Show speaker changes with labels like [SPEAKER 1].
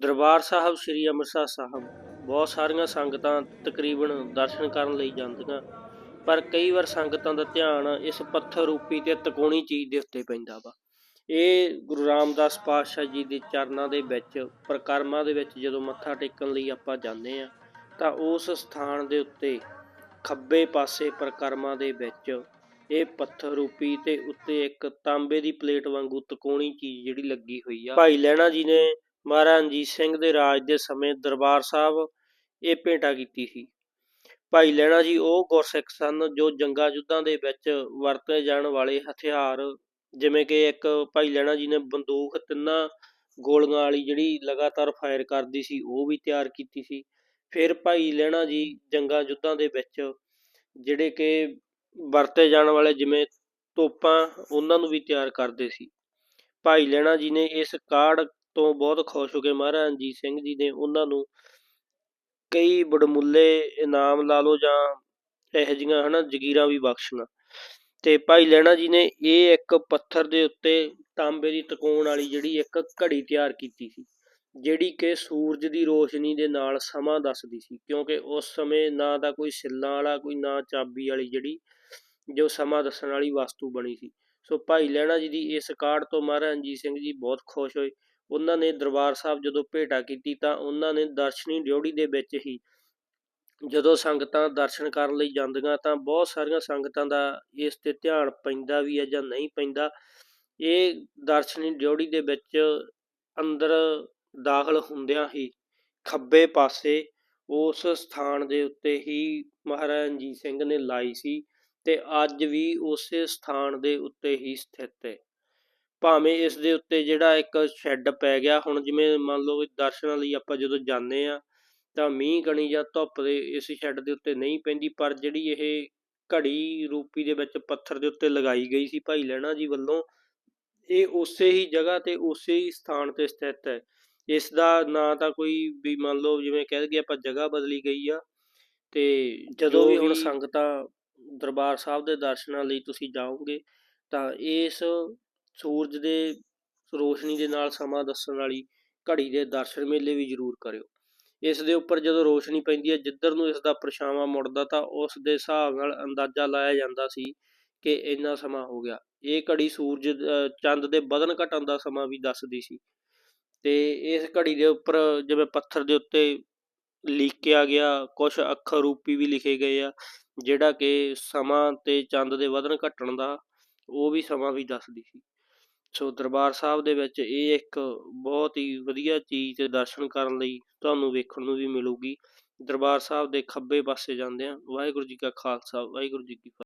[SPEAKER 1] ਦਰਬਾਰ ਸਾਹਿਬ, ਸ੍ਰੀ ਅੰਮ੍ਰਿਤਸਰ ਸਾਹਿਬ, ਬਹੁਤ ਸਾਰੀਆਂ ਸੰਗਤਾਂ ਤਕਰੀਬਨ ਦਰਸ਼ਨ ਕਰਨ ਲਈ ਜਾਂਦੀਆਂ, ਪਰ ਕਈ ਵਾਰ ਸੰਗਤਾਂ ਦਾ ਧਿਆਨ ਇਸ ਪੱਥਰ ਰੂਪੀ ਤੇ ਤਕੋਣੀ ਚੀਜ਼ ਦੇ ਉੱਤੇ ਪੈਂਦਾ ਵਾ। ਇਹ ਗੁਰੂ ਰਾਮਦਾਸ ਪਾਤਸ਼ਾਹ ਜੀ ਦੇ ਚਰਨਾਂ ਦੇ ਵਿੱਚ, ਪ੍ਰਕਰਮਾਂ ਦੇ ਵਿੱਚ ਜਦੋਂ ਮੱਥਾ ਟੇਕਣ ਲਈ ਆਪਾਂ ਜਾਂਦੇ ਆ ਤਾਂ ਉਸ ਸਥਾਨ ਦੇ ਉੱਤੇ, ਖੱਬੇ ਪਾਸੇ ਪ੍ਰਕਰਮਾਂ ਦੇ ਵਿੱਚ ਇਹ ਪੱਥਰ ਰੂਪੀ ਤੇ ਉੱਤੇ ਇੱਕ ਤਾਂਬੇ ਦੀ ਪਲੇਟ ਵਾਂਗੂ ਤਕੋਣੀ ਚੀਜ਼ ਜਿਹੜੀ ਲੱਗੀ ਹੋਈ ਆ। ਭਾਈ ਲਹਿਣਾ ਜੀ ਨੇ ਮਹਾਰਾਜਾ ਰਣਜੀਤ ਸਿੰਘ ਦੇ ਰਾਜ ਦੇ ਸਮੇਂ ਦਰਬਾਰ ਸਾਹਿਬ ਇਹ ਭੇਟਾ ਕੀਤੀ ਸੀ। ਭਾਈ ਲਹਿਣਾ ਜੀ ਉਹ ਗੁਰਸਿੱਖ ਸਨ ਜੋ ਜੰਗਾਂ ਯੁੱਧਾਂ ਦੇ ਵਿੱਚ ਵਰਤੇ ਜਾਣ ਵਾਲੇ ਹਥਿਆਰ, ਜਿਵੇਂ ਕਿ ਇੱਕ ਭਾਈ ਲਹਿਣਾ ਜੀ ਨੇ ਬੰਦੂਕ ਤਿੰਨਾਂ ਗੋਲੀਆਂ ਵਾਲੀ ਜਿਹੜੀ ਲਗਾਤਾਰ ਫਾਇਰ ਕਰਦੀ ਸੀ, ਉਹ ਵੀ ਤਿਆਰ ਕੀਤੀ ਸੀ। ਫਿਰ ਭਾਈ ਲਹਿਣਾ ਜੀ ਜੰਗਾਂ ਯੁੱਧਾਂ ਦੇ ਵਿੱਚ ਜਿਹੜੇ ਕਿ ਵਰਤੇ ਜਾਣ ਵਾਲੇ ਜਿਵੇਂ ਤੋਪਾਂ, ਉਹਨਾਂ ਨੂੰ ਵੀ ਤਿਆਰ ਕਰਦੇ ਸੀ। ਭਾਈ ਲਹਿਣਾ ਜੀ ਨੇ ਇਸ ਕਾਢ ਤੋਂ ਬਹੁਤ ਖੁਸ਼ ਹੋ ਕੇ ਮਹਾਰਾਜਾ ਰਣਜੀਤ ਸਿੰਘ ਜੀ ਨੇ ਉਹਨਾਂ ਨੂੰ ਕਈ ਬੜਮੁੱਲੇ ਇਨਾਮ ਲਾ ਲਓ ਜਾਂ ਇਹੋ ਜਿਹੀਆਂ ਹਨਾ ਜ਼ਗੀਰਾਂ ਵੀ ਬਖਸ਼ੀਆਂ ਤੇ ਭਾਈ ਲਹਿਣਾ ਜੀ ਨੇ ਇਹ ਇੱਕ ਪੱਥਰ ਦੇ ਉੱਤੇ ਤਾਂਬੇ ਦੀ ਤਕੋਣ ਵਾਲੀ ਜਿਹੜੀ ਇੱਕ ਘੜੀ ਤਿਆਰ ਕੀਤੀ ਸੀ, ਜਿਹੜੀ ਕਿ ਸੂਰਜ ਦੀ ਰੋਸ਼ਨੀ ਦੇ ਨਾਲ ਸਮਾਂ ਦੱਸਦੀ ਸੀ, ਕਿਉਂਕਿ ਉਸ ਸਮੇਂ ਨਾ ਤਾਂ ਕੋਈ ਸਿੱਲਾਂ ਵਾਲਾ, ਕੋਈ ਨਾ ਚਾਬੀ ਵਾਲੀ ਜਿਹੜੀ, ਜੋ ਸਮਾਂ ਦੱਸਣ ਵਾਲੀ ਵਸਤੂ ਬਣੀ ਸੀ। ਸੋ ਭਾਈ ਲਹਿਣਾ ਜੀ ਦੀ ਇਸ ਕਾਢ ਤੋਂ ਮਹਾਰਾਜਾ ਰਣਜੀਤ ਸਿੰਘ ਜੀ ਬਹੁਤ ਖੁਸ਼ ਹੋਏ। ਉਹਨਾਂ ਨੇ ਦਰਬਾਰ ਸਾਹਿਬ ਜਦੋਂ ਭੇਟਾ ਕੀਤੀ ਤਾਂ ਉਹਨਾਂ ਨੇ ਦਰਸ਼ਨੀ ਡਿਉੜੀ ਦੇ ਵਿੱਚ ਹੀ ਜਦੋਂ ਸੰਗਤਾਂ ਦਰਸ਼ਨ ਕਰਨ ਲਈ ਜਾਂਦੀਆਂ ਤਾਂ ਬਹੁਤ ਸਾਰੀਆਂ ਸੰਗਤਾਂ ਦਾ ਇਸ ਤੇ ਧਿਆਨ ਪੈਂਦਾ ਵੀ ਹੈ ਜਾਂ ਨਹੀਂ ਪੈਂਦਾ, ਇਹ ਦਰਸ਼ਨੀ ਡਿਉੜੀ ਦੇ ਵਿੱਚ ਅੰਦਰ ਦਾਖਲ ਹੁੰਦਿਆਂ ਹੀ ਖੱਬੇ ਪਾਸੇ ਉਸ ਸਥਾਨ ਦੇ ਉੱਤੇ ਹੀ ਮਹਾਰਾਜਾ ਰਣਜੀਤ ਸਿੰਘ ਨੇ ਲਾਈ ਸੀ ਤੇ ਅੱਜ ਵੀ ਉਸੇ ਸਥਾਨ ਦੇ ਉੱਤੇ ਹੀ ਸਥਿਤ ਹੈ। ਭਾਵੇਂ ਇਸ ਦੇ ਉੱਤੇ ਜਿਹੜਾ ਇੱਕ ਸ਼ੈੱਡ ਪੈ ਗਿਆ ਹੁਣ ਜਿਵੇਂ ਮੰਨ ਲਓ ਵੀ ਦਰਸ਼ਨਾਂ ਲਈ ਆਪਾਂ ਜਦੋਂ ਜਾਂਦੇ ਆ ਤਾਂ ਮੀਂਹ ਕਣੀ ਜਾਂ ਧੁੱਪ ਦੇ ਇਸ ਸ਼ੈੱਡ ਦੇ ਉੱਤੇ ਨਹੀਂ ਪੈਂਦੀ ਪਰ ਜਿਹੜੀ ਇਹ ਘੜੀ ਰੂਪੀ ਦੇ ਵਿੱਚ ਪੱਥਰ ਦੇ ਉੱਤੇ ਲਗਾਈ ਗਈ ਸੀ ਭਾਈ ਲਹਿਣਾ ਜੀ ਵੱਲੋਂ ਇਹ ਉਸੇ ਹੀ ਜਗ੍ਹਾ ਤੇ ਉਸੇ ਹੀ ਸਥਾਨ ਤੇ ਸਥਿਤ ਹੈ। ਇਸ ਦਾ ਨਾ ਤਾਂ ਕੋਈ ਵੀ ਮੰਨ ਲਓ ਜਿਵੇਂ ਕਹਿ ਦਈਏ ਆਪਾਂ ਜਗ੍ਹਾ ਬਦਲੀ ਗਈ ਆ ਤੇ ਜਦੋਂ ਵੀ ਹੁਣ ਸੰਗਤਾਂ ਦਰਬਾਰ ਸਾਹਿਬ ਦੇ ਦਰਸ਼ਨਾਂ ਲਈ ਤੁਸੀਂ ਜਾਓਗੇ ਤਾਂ ਇਸ ਸੂਰਜ ਦੇ ਰੋਸ਼ਨੀ ਦੇ ਨਾਲ ਸਮਾਂ ਦੱਸਣ ਵਾਲੀ ਘੜੀ ਦੇ ਦਰਸ਼ਨ ਮੇਲੇ ਵੀ ਜ਼ਰੂਰ ਕਰਿਓ। ਇਸ ਦੇ ਉੱਪਰ ਜਦੋਂ ਰੋਸ਼ਨੀ ਪੈਂਦੀ ਹੈ, ਜਿੱਧਰ ਨੂੰ ਇਸ ਦਾ ਪਰਛਾਵਾਂ ਮੁੜਦਾ ਤਾਂ ਉਸ ਦੇ ਹਿਸਾਬ ਨਾਲ ਅੰਦਾਜ਼ਾ ਲਾਇਆ ਜਾਂਦਾ ਸੀ ਕਿ ਇੰਨਾ ਸਮਾਂ ਹੋ ਗਿਆ। ਇਹ ਘੜੀ ਸੂਰਜ ਚੰਦ ਦੇ ਵਧਣ ਘਟਣ ਦਾ ਸਮਾਂ ਵੀ ਦੱਸਦੀ ਸੀ। ਤੇ ਇਸ ਘੜੀ ਦੇ ਉੱਪਰ ਜਿਵੇਂ ਪੱਥਰ ਦੇ ਉੱਤੇ ਲਿਖਿਆ ਗਿਆ ਕੁਝ ਅੱਖਰ ਰੂਪੀ ਵੀ ਲਿਖੇ ਗਏ ਆ, ਜਿਹੜਾ ਕਿ ਸਮਾਂ ਤੇ ਚੰਦ ਦੇ ਵਧਣ ਘਟਣ ਦਾ ਉਹ ਵੀ ਸਮਾਂ ਵੀ ਦੱਸਦੀ ਸੀ। ਸੋ ਦਰਬਾਰ ਸਾਹਿਬ ਦੇ ਵਿੱਚ ਇਹ ਇੱਕ ਬਹੁਤ ਹੀ ਵਧੀਆ ਚੀਜ਼ ਤੇ ਦਰਸ਼ਨ ਕਰਨ ਲਈ ਤੁਹਾਨੂੰ ਵੇਖਣ ਨੂੰ ਵੀ ਮਿਲੂਗੀ। ਦਰਬਾਰ ਸਾਹਿਬ ਦੇ ਖੱਬੇ ਪਾਸੇ ਜਾਂਦੇ ਆ ਵਾਹਿਗੁਰੂ ਜੀ ਕਾ ਖਾਲਸਾ, ਵਾਹਿਗੁਰੂ ਜੀ ਕੀ ਫਤਿਹ।